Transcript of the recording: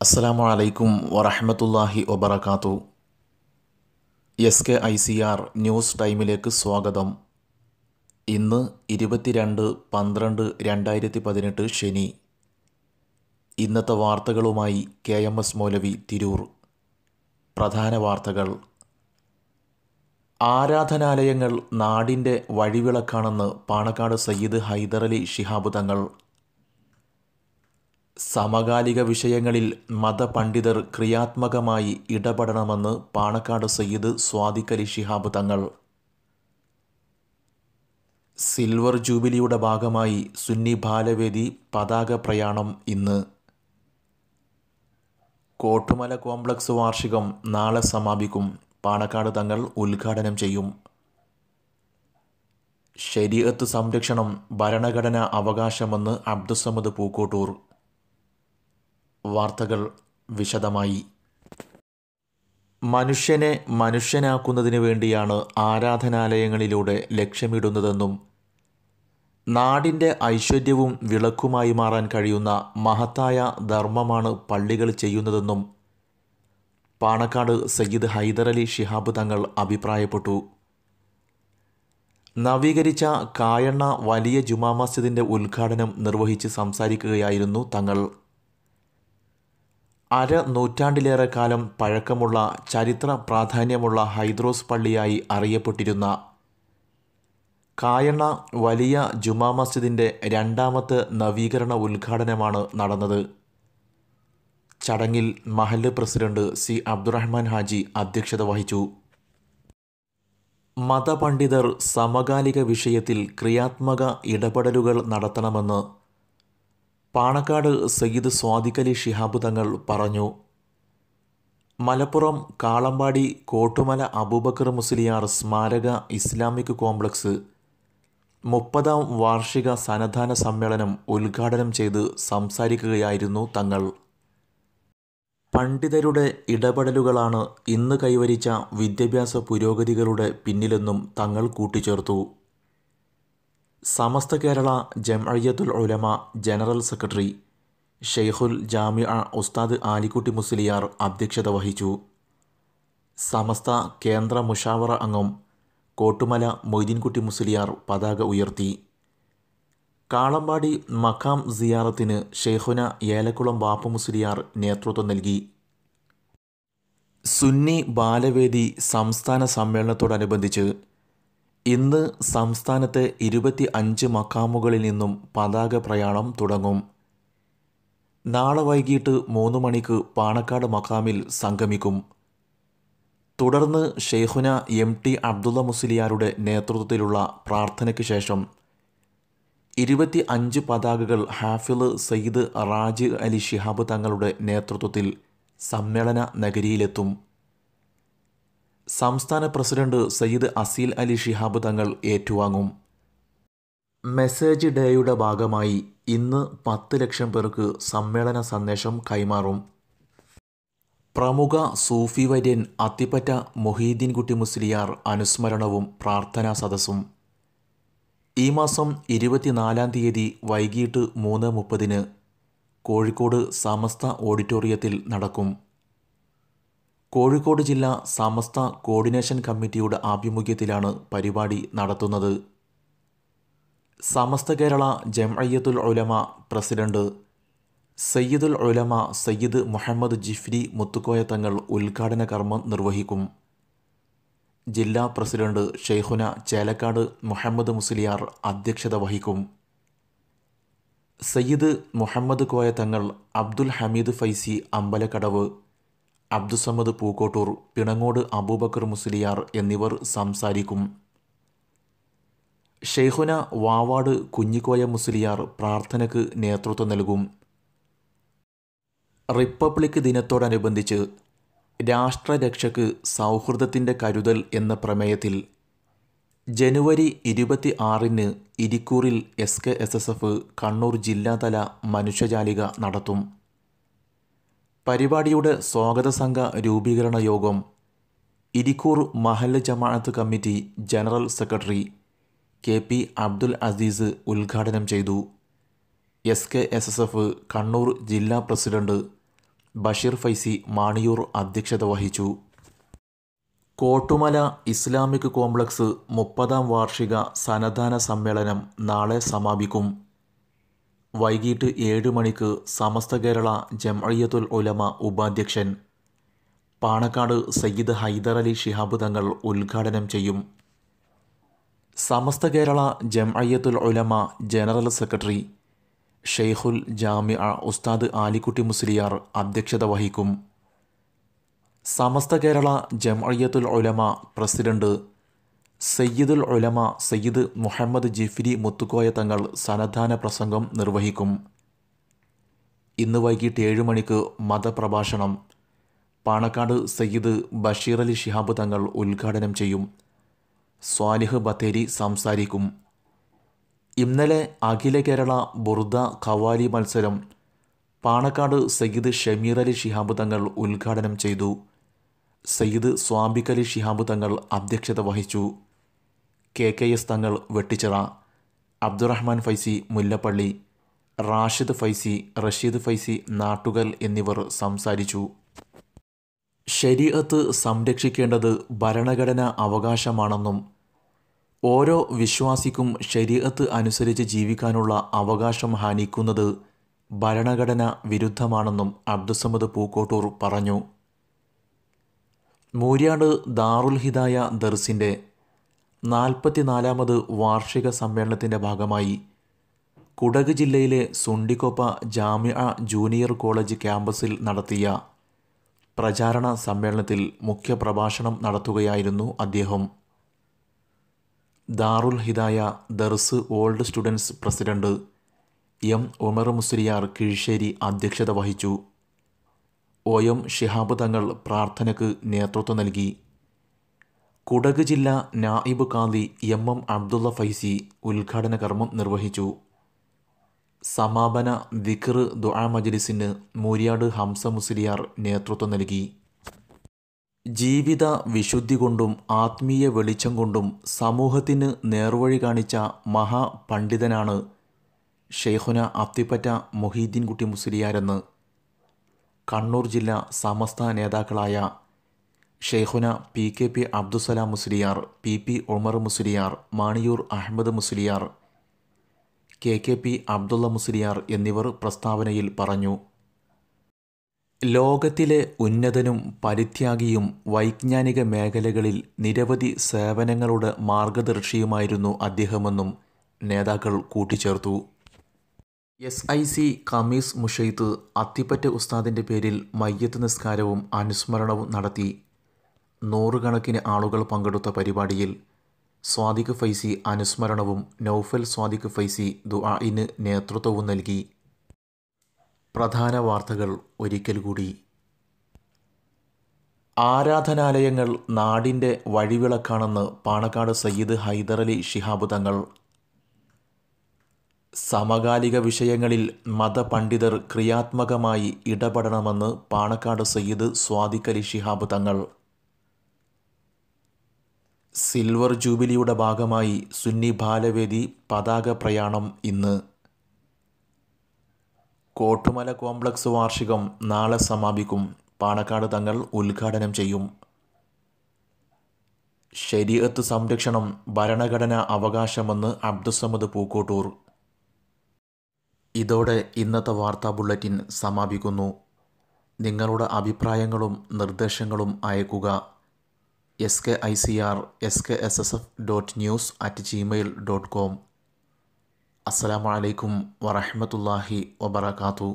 അസ്സലാമു അലൈക്കും വറഹമത്തല്ലാഹി വബർക്കാത്തു S K I C R news ടൈമിലേക്ക് സ്വാഗതം. ഇന്ന് ഇരുപത്തിരണ്ട് പന്ത്രണ്ട് രണ്ടായിരത്തി പതിനെട്ട് ശനി. ഇന്നത്തെ വാർത്തകളുമായി കെ എം എസ് മൗലവി തിരൂർ. പ്രധാന വാർത്തകൾ. ആരാധനാലയങ്ങൾ നാടിന്റെ വഴിവിളക്കാണെന്ന് പാണക്കാട് സയ്യിദ് ഹൈദരലി ശിഹാബ് തങ്ങൾ സമകാലിക വിഷയങ്ങളിൽ മതപണ്ഡിതർ ക്രിയാത്മകമായി ഇടപെടണമെന്ന് പാണക്കാട് സയ്യിദ് സ്വാദിഖലി ഷിഹാബ് തങ്ങൾ. സിൽവർ ജൂബിലിയുടെ ഭാഗമായി സുന്നി ബാലവേദി പതാക പ്രയാണം ഇന്ന്. കോട്ടുമല കോംപ്ലക്സ് വാർഷികം നാളെ സമാപിക്കും. പാണക്കാട് തങ്ങൾ ഉദ്ഘാടനം ചെയ്യും. ശരീരത്ത് സംരക്ഷണം ഭരണഘടനാ അവകാശമെന്ന് അബ്ദുസമദ് പൂക്കോട്ടൂർ. വാർത്തകൾ വിശദമായി. മനുഷ്യനെ മനുഷ്യനാക്കുന്നതിന് വേണ്ടിയാണ് ആരാധനാലയങ്ങളിലൂടെ ലക്ഷ്യമിടുന്നതെന്നും നാടിന്റെ ഐശ്വര്യവും വിളക്കുമായി മാറാൻ കഴിയുന്ന മഹത്തായ ധർമ്മമാണ് പള്ളികൾ ചെയ്യുന്നതെന്നും പാണക്കാട് സയ്യിദ് ഹൈദരലി ഷിഹാബ് തങ്ങൾ അഭിപ്രായപ്പെട്ടു. നവീകരിച്ച കായണ്ണ വലിയ ജുമാ മസ്ജിദിന്റെ ഉദ്ഘാടനം നിർവഹിച്ച് സംസാരിക്കുകയായിരുന്നു തങ്ങൾ. അര നൂറ്റാണ്ടിലേറെ കാലം പഴക്കമുള്ള ചരിത്ര പ്രാധാന്യമുള്ള ഹൈദ്രോസ് പള്ളിയായി അറിയപ്പെട്ടിരുന്ന കായണ്ണ വലിയ ജുമാ മസ്ജിദിന്റെ രണ്ടാമത്തെ നവീകരണ ഉദ്ഘാടനമാണ് നടന്നത്. ചടങ്ങിൽ മഹല്ല് പ്രസിഡന്റ് സി അബ്ദുറഹ്മാൻ ഹാജി അധ്യക്ഷത വഹിച്ചു. മതപണ്ഡിതർ സമകാലിക വിഷയത്തിൽ ക്രിയാത്മക ഇടപെടലുകൾ നടത്തണമെന്ന് പാണക്കാട് സയ്യിദ് സ്വാദിഖലി ഷിഹാബ് തങ്ങൾ പറഞ്ഞു മലപ്പുറം കാളമ്പാടി കോട്ടുമല അബൂബക്കർ മുസ്ലിയാർ സ്മാരക ഇസ്ലാമിക് കോംപ്ലക്സ് മുപ്പതാം വാർഷിക സന്നദ്ധാന സമ്മേളനം ഉദ്ഘാടനം ചെയ്ത് സംസാരിക്കുകയായിരുന്നു തങ്ങൾ. പണ്ഡിതരുടെ ഇടപെടലുകളാണ് ഇന്ന് കൈവരിച്ച വിദ്യാഭ്യാസ പുരോഗതികളുടെ പിന്നിലെന്നും തങ്ങൾ കൂട്ടിച്ചേർത്തു. സമസ്ത കേരള ജംഅയ്യത്തുൽ ഉലമ ജനറൽ സെക്രട്ടറി ഷെയ്ഖുൽ ജാമിഅ ഉസ്താദ് ആലിക്കുട്ടി മുസ്ലിയാർ അധ്യക്ഷത വഹിച്ചു. സമസ്ത കേന്ദ്ര മുഷാവറ അംഗം കോട്ടുമല മൊയ്തീൻകുട്ടി മുസ്ലിയാർ പതാക ഉയർത്തി. കാളമ്പാടി മഖാം സിയാറത്തിന് ഷെയ്ഖുന ഏലക്കുളം വാപ്പ മുസ്ലിയാർ നേതൃത്വം നൽകി. സുന്നി ബാലവേദി സംസ്ഥാന സമ്മേളനത്തോടനുബന്ധിച്ച് ഇന്ന് സംസ്ഥാനത്തെ ഇരുപത്തി അഞ്ച് മക്കാമുകളിൽ നിന്നും പതാക പ്രയാണം തുടങ്ങും. നാളെ വൈകിട്ട് മൂന്ന് മണിക്ക് പാണക്കാട് മക്കാമിൽ സംഗമിക്കും. തുടർന്ന് ഷെയ്ഖുന എം ടി അബ്ദുള്ള മുസ്ലിയാരുടെ നേതൃത്വത്തിലുള്ള പ്രാർത്ഥനയ്ക്ക് ശേഷം ഇരുപത്തി അഞ്ച് പതാകകൾ ഹാഫിൾ സയ്യിദ് റാജി അലി ഷിഹാബ് തങ്ങളുടെ നേതൃത്വത്തിൽ സമ്മേളന നഗരിയിലെത്തും. സംസ്ഥാന പ്രസിഡന്റ് സയ്യിദ് അസീൽ അലി ഷിഹാബ് തങ്ങൾ ഏറ്റുവാങ്ങും. മെസ്സേജ് ഡേയുടെ ഭാഗമായി ഇന്ന് പത്ത് ലക്ഷം പേർക്ക് സമ്മേളന സന്ദേശം കൈമാറും. പ്രമുഖ സൂഫി വര്യൻ അത്തിപ്പറ്റ മൊഹീദ്ദീൻ കുട്ടി മുസ്ലിയാർ അനുസ്മരണവും പ്രാർത്ഥനാ സദസ്സും. ഈ മാസം ഇരുപത്തിനാലാം തീയതി വൈകിട്ട് മൂന്ന് മുപ്പതിന് കോഴിക്കോട് സമസ്ത ഓഡിറ്റോറിയത്തിൽ നടക്കും. കോഴിക്കോട് ജില്ലാ സമസ്ത കോർഡിനേഷൻ കമ്മിറ്റിയുടെ ആഭിമുഖ്യത്തിലാണ് പരിപാടി നടത്തുന്നത്. സമസ്ത കേരള ജംഅയ്യത്തുൽ ഉലമ പ്രസിഡന്റ് സയ്യിദുൽ ഉലമ സയ്യിദ് മുഹമ്മദ് ജിഫ്രി മുത്തുക്കോയ തങ്ങൾ ഉദ്ഘാടന കർമ്മം നിർവഹിക്കും. ജില്ലാ പ്രസിഡന്റ് ഷെയ്ഖുന ചേലക്കാട് മുഹമ്മദ് മുസ്ലിയാർ അധ്യക്ഷത വഹിക്കും. സയ്യിദ് മുഹമ്മദ് കോയ തങ്ങൾ അബ്ദുൽ ഹമീദ് ഫൈസി അമ്പലക്കടവ് അബ്ദുസമ്മദ് പൂക്കോട്ടൂർ പിണങ്ങോട് അബൂബക്കർ മുസ്ലിയാർ എന്നിവർ സംസാരിക്കും. ഷെയ്ഹുന വാവാട് കുഞ്ഞിക്കോയ മുസ്ലിയാർ പ്രാർത്ഥനയ്ക്ക് നേതൃത്വം നൽകും. റിപ്പബ്ലിക് ദിനത്തോടനുബന്ധിച്ച് രാഷ്ട്രരക്ഷയ്ക്ക് സൗഹൃദത്തിന്റെ കരുതൽ എന്ന പ്രമേയത്തിൽ ജനുവരി ഇരുപത്തി ആറിന് ഇരിക്കൂറിൽ S K S S F Kannur ജില്ലാതല മനുഷ്യജാലിക നടത്തും. പരിപാടിയുടെ സ്വാഗത സംഘ രൂപീകരണ യോഗം ഇരിക്കൂർ മഹല്ല് ജമാഅത്ത് committee general secretary K P Abdul Azeez ഉദ്ഘാടനം ചെയ്തു. S K S S F Kannur ജില്ലാ പ്രസിഡന്റ് ബഷീർ ഫൈസി മാണിയൂർ അധ്യക്ഷത വഹിച്ചു. കോട്ടുമല ഇസ്ലാമിക് കോംപ്ലക്സ് മുപ്പതാം വാർഷിക സന്നദ്ധാന സമ്മേളനം നാളെ സമാപിക്കും. വൈകിട്ട് ഏഴ് മണിക്ക് സമസ്ത കേരള ജംഅയ്യത്തുൽ ഉലമ ഉപാധ്യക്ഷൻ പാണക്കാട് സയ്യിദ് ഹൈദർ അലി ശിഹാബ് തങ്ങൾ ഉദ്ഘാടനം ചെയ്യും. സമസ്ത കേരള ജംഅയ്യത്തുൽ ഉലമ ജനറൽ സെക്രട്ടറി ഷെയ്ഖുൽ ജാമിഅ ഉസ്താദ് ആലിക്കുട്ടി മുസ്ലിയാർ അധ്യക്ഷത വഹിക്കും. സമസ്ത കേരള ജംഅയ്യത്തുൽ ഉലമ പ്രസിഡന്റ് സയ്യിദുൽ ഉലമ സയ്യിദ് മുഹമ്മദ് ജിഫിരി മുത്തുക്കോയ തങ്ങൾ സന്നദ്ധാന പ്രസംഗം നിർവഹിക്കും. ഇന്ന് വൈകിട്ട് ഏഴ് മണിക്ക് മതപ്രഭാഷണം. പാണക്കാട് സയ്യിദ് ബഷീർ അലി ഷിഹാബ് തങ്ങൾ ഉദ്ഘാടനം ചെയ്യും. സ്വാലിഹ് ബത്തേരി സംസാരിക്കും. ഇന്നലെ അഖില കേരള ബുർദ ഖവാലി മത്സരം പാണക്കാട് സയ്യിദ് ഷമീർ അലി ഷിഹാബ് തങ്ങൾ ഉദ്ഘാടനം ചെയ്തു. സയ്യിദ് സ്വാബിക് അലി ശിഹാബ് തങ്ങൾ അധ്യക്ഷത വഹിച്ചു. K K S Thangal Vettichira. Abdurahman Faizy Mullappally Rashid Faizy Rasheed Faizy Nattukal എന്നിവർ സംസാരിച്ചു. ശരീഅത്ത് സംരക്ഷിക്കേണ്ടത് ഭരണഘടന അവകാശമാണെന്നും ഓരോ വിശ്വാസിക്കും ശരീഅത്ത് അനുസരിച്ച് ജീവിക്കാനുള്ള അവകാശം ഹാനിക്കുന്നത് ഭരണഘടന വിരുദ്ധമാണെന്നും അബ്ദുസമദ് പൂക്കോട്ടൂർ പറഞ്ഞു. മൂര്യാട് ദാറുൽ ഹിദായ ദർസിന്റെ നാൽപ്പത്തിനാലാമത് വാർഷിക സമ്മേളനത്തിന്റെ ഭാഗമായി കുടക് ജില്ലയിലെ സുണ്ടിക്കൊപ്പ ജാമ്യ ജൂനിയർ കോളേജ് ക്യാമ്പസിൽ നടത്തിയ പ്രചാരണ സമ്മേളനത്തിൽ മുഖ്യപ്രഭാഷണം നടത്തുകയായിരുന്നു അദ്ദേഹം. Darul Hidaya Dars old students president M Umar Musliyar Kizhissery അധ്യക്ഷത വഹിച്ചു. ഒ എം ഷിഹാബ് തങ്ങൾ പ്രാർത്ഥനയ്ക്ക് നേതൃത്വം നൽകി. കുടക് ജില്ലാ നായിബ് കാദി എം എം അബ്ദുള്ള ഫൈസി ഉദ്ഘാടന കർമ്മം നിർവഹിച്ചു. സമാപന ദിഖർ ദുആ മജ്ലിസിന് മൂര്യാട് ഹംസ മുസ്ലിയാർ നേതൃത്വം നൽകി. ജീവിത വിശുദ്ധി കൊണ്ടും ആത്മീയ വെളിച്ചം കൊണ്ടും സമൂഹത്തിന് നേർവഴി കാണിച്ച മഹാപണ്ഡിതനാണ് ഷെയ്ഖുന അത്തിപ്പറ്റ മൊഹീദ്ദീൻ കുട്ടി മുസ്ലിയാരെന്ന് കണ്ണൂർ ജില്ലാ സമസ്ത നേതാക്കളായ ഷെയ്ഖുന P K P Abdussalam Musliyar P P Umar Musliyar Maniyoor Ahammed Musliyar K K P Abdulla Musliyar എന്നിവർ പ്രസ്താവനയിൽ പറഞ്ഞു. ലോകത്തിലെ ഉന്നതനും പരിത്യാഗിയും വൈജ്ഞാനിക മേഖലകളിൽ നിരവധി സേവനങ്ങളുടെ മാർഗദർശിയുമായിരുന്നു അദ്ദേഹമെന്നും നേതാക്കൾ കൂട്ടിച്ചേർത്തു. S I C Khamis Mushait Athippatta ഉസ്താദിന്റെ പേരിൽ മയ്യത്ത് നിസ്കാരവും അനുസ്മരണവും നടത്തി. നൂറുകണക്കിന് ആളുകൾ പങ്കെടുത്ത പരിപാടിയിൽ സ്വാദിഖ് ഫൈസി അനുസ്മരണവും നൌഫൽ സ്വാദിഖ് ഫൈസി ദുആഇന് നേതൃത്വവും നൽകി. പ്രധാന വാർത്തകൾ ഒരിക്കൽ കൂടി. ആരാധനാലയങ്ങൾ നാടിന്റെ വഴിവിളക്കാണെന്ന് പാണക്കാട് സയ്യിദ് ഹൈദറലി ശിഹാബ് തങ്ങൾ. സമകാലിക വിഷയങ്ങളിൽ മതപണ്ഡിതർ ക്രിയാത്മകമായി ഇടപെടണമെന്ന് പാണക്കാട് സയ്യിദ് സ്വാദിഖലി ശിഹാബ് തങ്ങൾ. സിൽവർ ജൂബിലിയുടെ ഭാഗമായി സുന്നി ബാലവേദി പതാക പ്രയാണം ഇന്ന്. കോട്ടുമല കോംപ്ലക്സ് വാർഷികം നാളെ സമാപിക്കും. പാണക്കാട് തങ്ങൾ ഉദ്ഘാടനം ചെയ്യും. ശരീരത്ത് സംരക്ഷണം ഭരണഘടന അവകാശമെന്ന് അബ്ദുസമദ് പൂക്കോട്ടൂർ. ഇതോടെ ഇന്നത്തെ വാർത്താ ബുള്ളറ്റിൻ സമാപിക്കുന്നു. നിങ്ങളുടെ അഭിപ്രായങ്ങളും നിർദ്ദേശങ്ങളും അയക്കുക. S K I C R S K S S F dot news at Gmail dot com അസ്സലാമലൈക്കും വറഹമത്തല്ലാഹി വബർക്കാത്തു